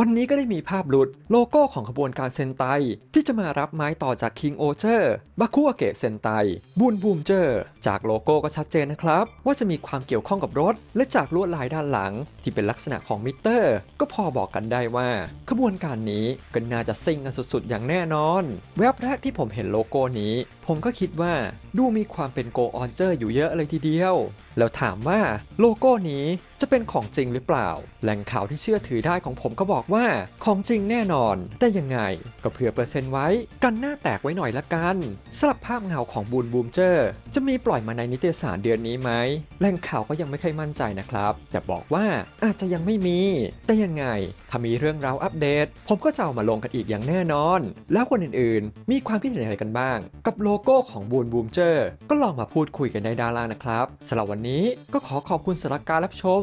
วันนี้ก็ได้มีภาพหลุดโลโก้ของขบวนการเซนไต ที่จะมารับไม้ต่อจาก King o เ e อร์บาคุอาเกะเซนไตบูนบูมเจอร์จากโลโก้ก็ชัดเจนนะครับ ว่าจะมีความเกี่ยวข้องกับรถ และจากลวดลายด้านหลัง ที่เป็นลักษณะของมิเตอร์ ก็พอบอกกันได้ว่า ขบวนการนี้ก็น่าจะซิ่งกันสุดๆ อย่างแน่นอน แวบแรกที่ผมเห็นโลโก้นี้ ผมก็คิดว่าดูมีความเป็นโกออนเจอร์อยู่เยอะเลยทีเดียว แล้วถามว่าโลโก้นี้ จะเป็นของจริงหรือเปล่า แหล่งข่าวที่เชื่อถือได้ของผมก็บอกว่า ของจริงแน่นอน แต่ยังไง ก็เผื่อเปอร์เซ็นต์ไว้ กันหน้าแตกไว้หน่อยละกันสำหรับภาพเงาของบูนบูมเจอร์ จะมีปล่อยมาในนิตยสารเดือนนี้ไหมแหล่งข่าวก็ยังไม่ค่อยมั่นใจนะครับ แต่บอกว่าอาจจะยังไม่มี แต่ยังไง ถ้ามีเรื่องราวอัปเดต ผมก็จะเอามาลงกันอีกอย่างแน่นอน แล้วคนอื่นๆ มีความคิดเห็นอะไรกันบ้าง กับโลโก้ของบูนบูมเจอร์ก็ลองมาพูดคุยกันในด้านล่างนะครับสำหรับวันนี้ก็ขอขอบคุณสำหรับการรับชม